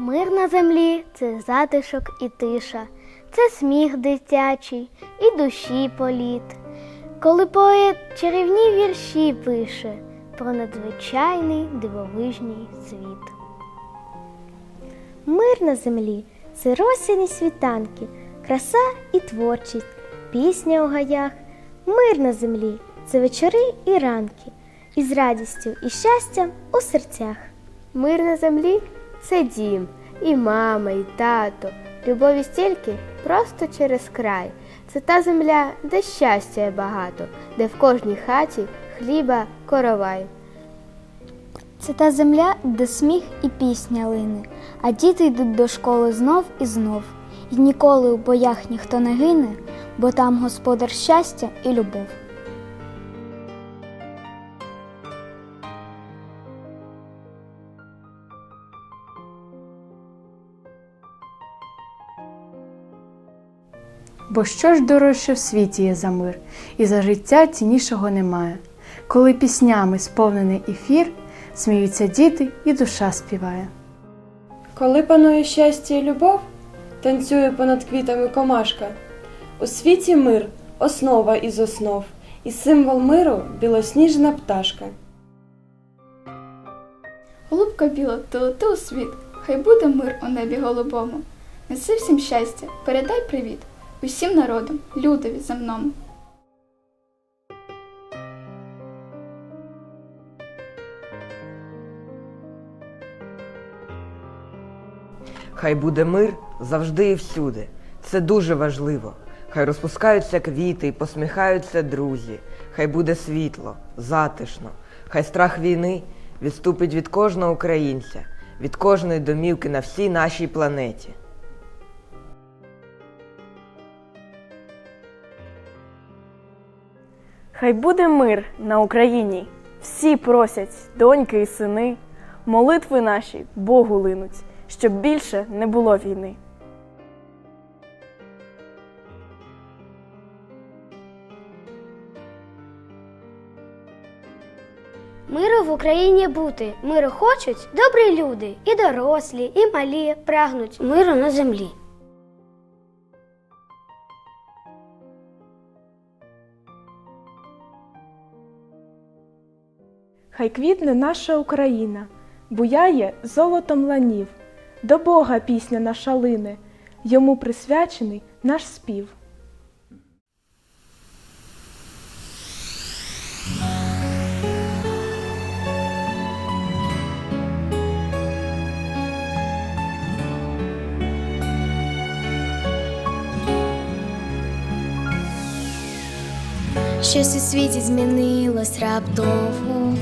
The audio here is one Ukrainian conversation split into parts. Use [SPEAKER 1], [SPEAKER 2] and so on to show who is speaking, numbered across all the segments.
[SPEAKER 1] Мир на землі це затишок і тиша, це сміх дитячий і душі політ. Коли поет чарівні вірші пише про надзвичайний дивовижний світ. Мир на землі це росяні світанки, краса і творчість, пісня у гаях. Мир на землі це вечори і ранки, із радістю і щастям у серцях. Мир на землі це дім, і мама, і тато. Любові стільки просто через край. Це та земля, де щастя є багато, де в кожній хаті хліба коровай.
[SPEAKER 2] Це та земля, де сміх і пісня лине, а діти йдуть до школи знов і знов. І ніколи у боях ніхто не гине, бо там господар щастя і любов.
[SPEAKER 3] Бо що ж дорожче в світі є за мир, і за життя ціннішого немає. Коли піснями сповнений ефір, сміються діти і душа співає.
[SPEAKER 4] Коли панує щастя і любов, танцює понад квітами комашка. У світі мир основа із основ, і символ миру білосніжна пташка.
[SPEAKER 5] Голубка біла, ти лети у світ, хай буде мир у небі голубому. Неси всім щастя, передай привіт усім народам, людові земному.
[SPEAKER 6] Хай буде мир завжди і всюди. Це дуже важливо. Хай розпускаються квіти і посміхаються друзі. Хай буде світло, затишно. Хай страх війни відступить від кожного українця, від кожної домівки на всій нашій планеті.
[SPEAKER 7] Хай буде мир на Україні. Всі просять, доньки і сини, молитви наші Богу линуть, щоб більше не було війни.
[SPEAKER 1] Миру в Україні бути, миру хочуть добрі люди, і дорослі, і малі прагнуть миру на землі.
[SPEAKER 8] Хай квітне наша Україна, буяє золотом ланів, до Бога пісня наша лине, йому присвячений наш спів.
[SPEAKER 2] Щось у світі змінилось раптово.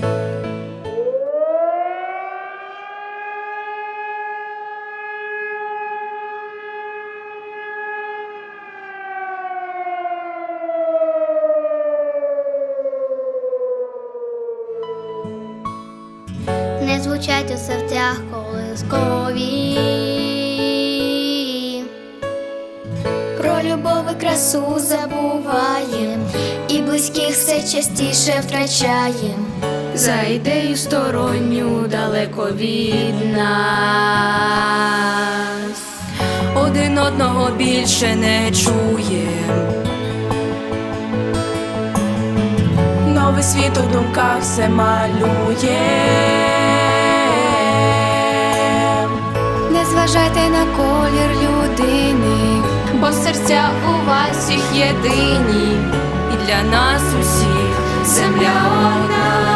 [SPEAKER 1] Не звучать у серцях колискові.
[SPEAKER 2] Про любов і красу забуваєм, близьких все частіше втрачаєм.
[SPEAKER 9] За ідею сторонню далеко від нас. Один одного більше не чуєм. Новий світ у думках все малює.
[SPEAKER 2] Не зважайте на колір людини,
[SPEAKER 9] Бо серця у вас всіх єдині, для нас усіх земля одна.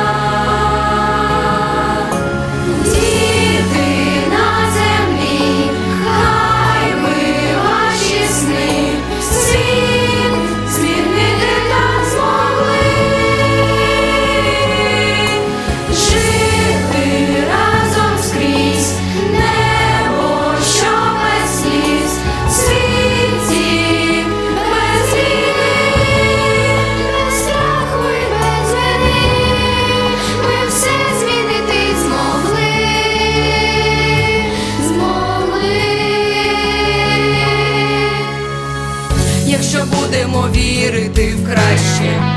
[SPEAKER 9] вірити в краще.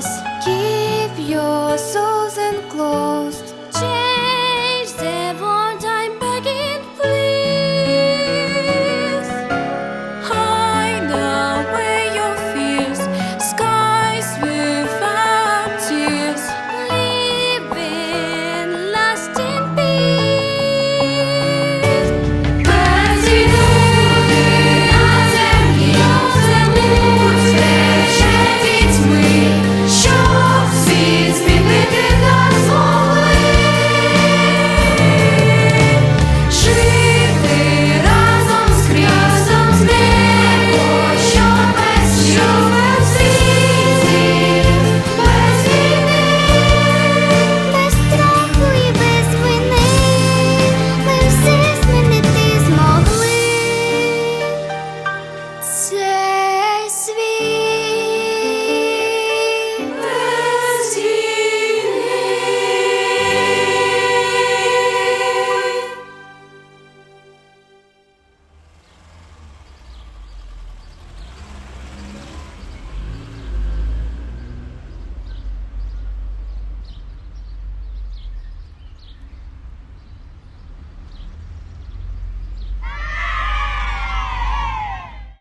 [SPEAKER 9] us.